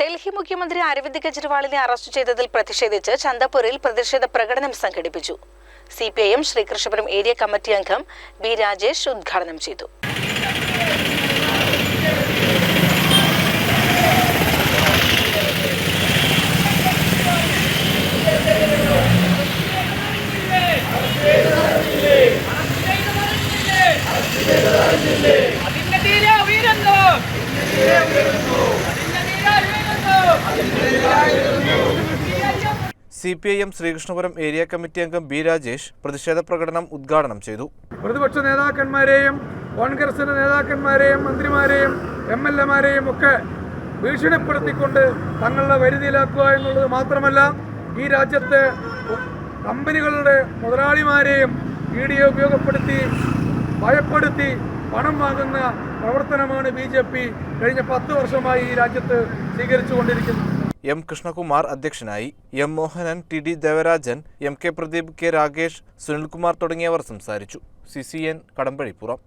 ഡൽഹി മുഖ്യമന്ത്രി അരവിന്ദ് കെജ്രിവാളിനെ അറസ്റ്റ് ചെയ്തതിൽ പ്രതിഷേധിച്ച് ചന്തപൂരിൽ പ്രതിഷേധ പ്രകടനം സംഘടിപ്പിച്ചു. C P I Sreekrishnapuram area committee അംഗം ബി രാജേഷ് ഉദ്ഘാടനം ചെയ്തു. C P I M Sreekrishnapuram area committee അംഗം ബി രാജേഷ് പ്രതിഷേധ പ്രകടനം ഉദ്ഘാടനം ചെയ്തു. പ്രതിപക്ഷ നേതാക്കന്മാരെയും കോൺഗ്രസിന്റെ നേതാക്കന്മാരെയും മന്ത്രിമാരെയും എം എൽ എമാരെയും ഒക്കെ ഭീഷണിപ്പെടുത്തിക്കൊണ്ട് തങ്ങളുടെ വരുതിയിലാക്കുക എന്നുള്ളത് മാത്രമല്ല ഈ രാജ്യത്തെ കമ്പനികളുടെ മുതലാളിമാരെയും ഇ ഡിയെ ഉപയോഗപ്പെടുത്തി ഭയപ്പെടുത്തി പണം വാങ്ങുന്ന പ്രവർത്തനമാണ് ബി ജെ പി കഴിഞ്ഞ പത്ത് വർഷമായി ഈ രാജ്യത്ത് സ്വീകരിച്ചുകൊണ്ടിരിക്കുന്നത്. എം കൃഷ്ണകുമാർ അധ്യക്ഷനായി M Mohanan T D Devarajan M K Pradeep K Rakesh Sunilkumar തുടങ്ങിയവർ സംസാരിച്ചു. C C N Kadambazhipuram.